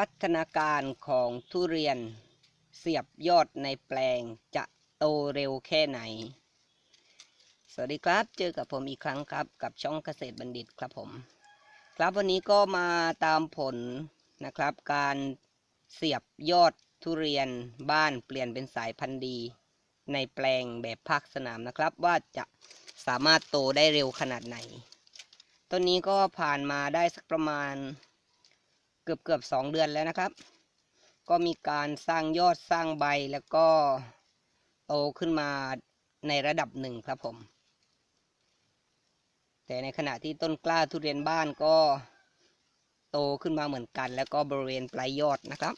พัฒนาการของทุเรียนเสียบยอดในแปลงจะโตเร็วแค่ไหน สวัสดีครับ เจอกับผมอีกครั้งครับกับช่องเกษตรบัณฑิตครับผม ครับวันนี้ก็มาตามผลนะครับ การเสียบยอดทุเรียนบ้านเปลี่ยนเป็นสายพันธุ์ดี ในแปลงแบบภาคสนามนะครับ ว่าจะสามารถโตได้เร็วขนาดไหน ต้นนี้ก็ผ่านมาได้สักประมาณ เกือบเกือบสองเดือนแล้วนะครับ ก็มีการสร้างยอดสร้างใบแล้วก็โตขึ้นมาในระดับหนึ่งครับผม แต่ในขณะที่ต้นกล้าทุเรียนบ้านก็โตขึ้นมาเหมือนกัน แล้วก็บริเวณปลายยอดนะครับ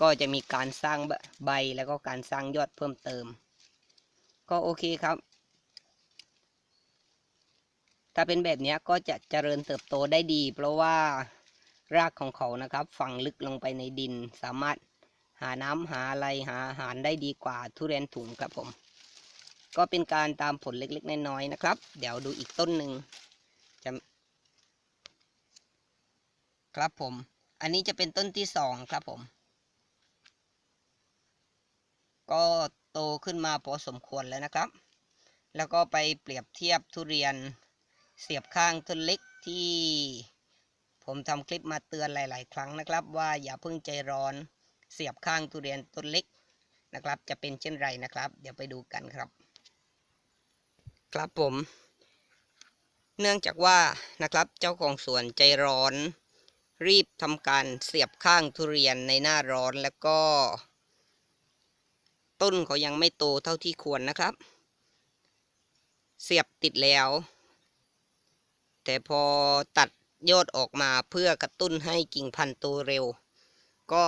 ก็จะมีการสร้างใบแล้วก็การสร้างยอดเพิ่มเติม ก็โอเคครับ ถ้าเป็นแบบนี้ก็จะเจริญเติบโตได้ดี เพราะว่า รากของเขานะครับ ฝังลึกลงไปในดิน สามารถหาน้ำหาอะไรหาอาหารได้ดีกว่าทุเรียนถุงครับผม ก็เป็นการตามผลเล็กๆน้อยๆนะครับ เดี๋ยวดูอีกต้นหนึ่งจะครับผม อันนี้จะเป็นต้นที่สองครับผม ก็โตขึ้นมาพอสมควรแล้วนะครับ แล้วก็ไปเปรียบเทียบทุเรียนเสียบข้างต้นเล็กที่ ผมทำคลิปมาเตือนหลาย ๆ ครั้งนะครับ ว่าอย่าเพิ่งใจร้อน เสียบข้างทุเรียนต้นเล็กนะครับ จะเป็นเช่นไรนะครับ เดี๋ยวไปดูกันครับ ครับผม เนื่องจากว่านะครับเจ้าของสวนใจร้อน รีบทำการเสียบข้างทุเรียนในหน้าร้อนแล้วก็ ต้นเขายังไม่โตเท่าที่ควรนะครับ เสียบติดแล้ว แต่พอตัด ยอดออกมาเพื่อกระตุ้นให้กิ่งพันธุ์โตเร็ว ก็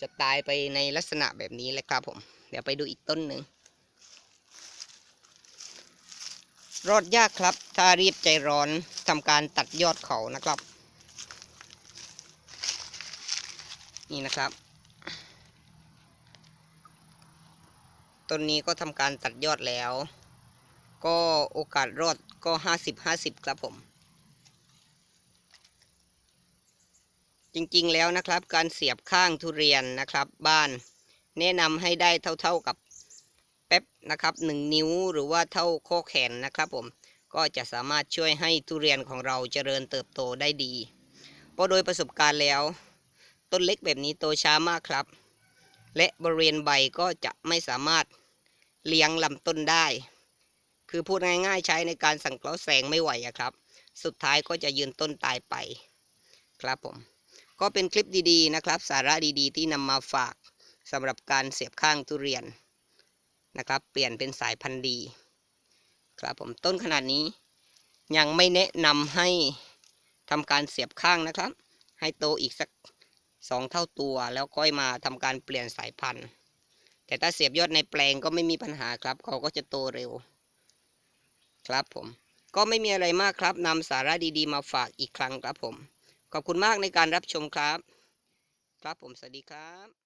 จะตายไปในลักษณะแบบนี้เลยครับผม เดี๋ยวไปดูอีกต้นหนึ่ง รอดยากครับ ถ้ารีบใจร้อนทำการตัดยอดเขานะครับ นี่นะครับ ต้นนี้ก็ทำการตัดยอดแล้ว ก็โอกาสรอดก็ห้าสิบห้าสิบครับผม จริงๆแล้วนะครับ การเสียบข้างทุเรียนนะครับบ้าน แนะนำให้ได้เท่าๆกับแป๊บนะครับหนึ่งนิ้วหรือว่าเท่าข้อแขนนะครับผมก็จะสามารถช่วยให้ทุเรียนของเราเจริญเติบโตได้ดี เพราะโดยประสบการณ์แล้ว ต้นเล็กแบบนี้โตช้ามากครับ และบริเวณใบก็จะไม่สามารถเลี้ยงลำต้นได้ คือพูดง่ายๆใช้ในการสังเคราะห์แสงไม่ไหวครับ สุดท้ายก็จะยืนต้นตายไป ครับผม ก็เป็นคลิปดีๆนะครับ สาระดีๆ ที่นำมาฝากสำหรับการเสียบข้างทุเรียนนะครับ เปลี่ยนเป็นสายพันธุ์ดี ครับผมต้นขนาดนี้ ยังไม่แนะนำให้ทำการเสียบข้างนะครับ ให้โตอีกสักสองเท่าตัวแล้วค่อยมาทำการเปลี่ยนสายพันธุ์ แต่ถ้าเสียบยอดในแปลงก็ไม่มีปัญหาครับเขาก็จะโตเร็ว ครับผม ก็ไม่มีอะไรมากครับนำสาระดีๆ มาฝากอีกครั้งครับผม ขอบคุณมากในการรับชมครับ ครับผมสวัสดีครับ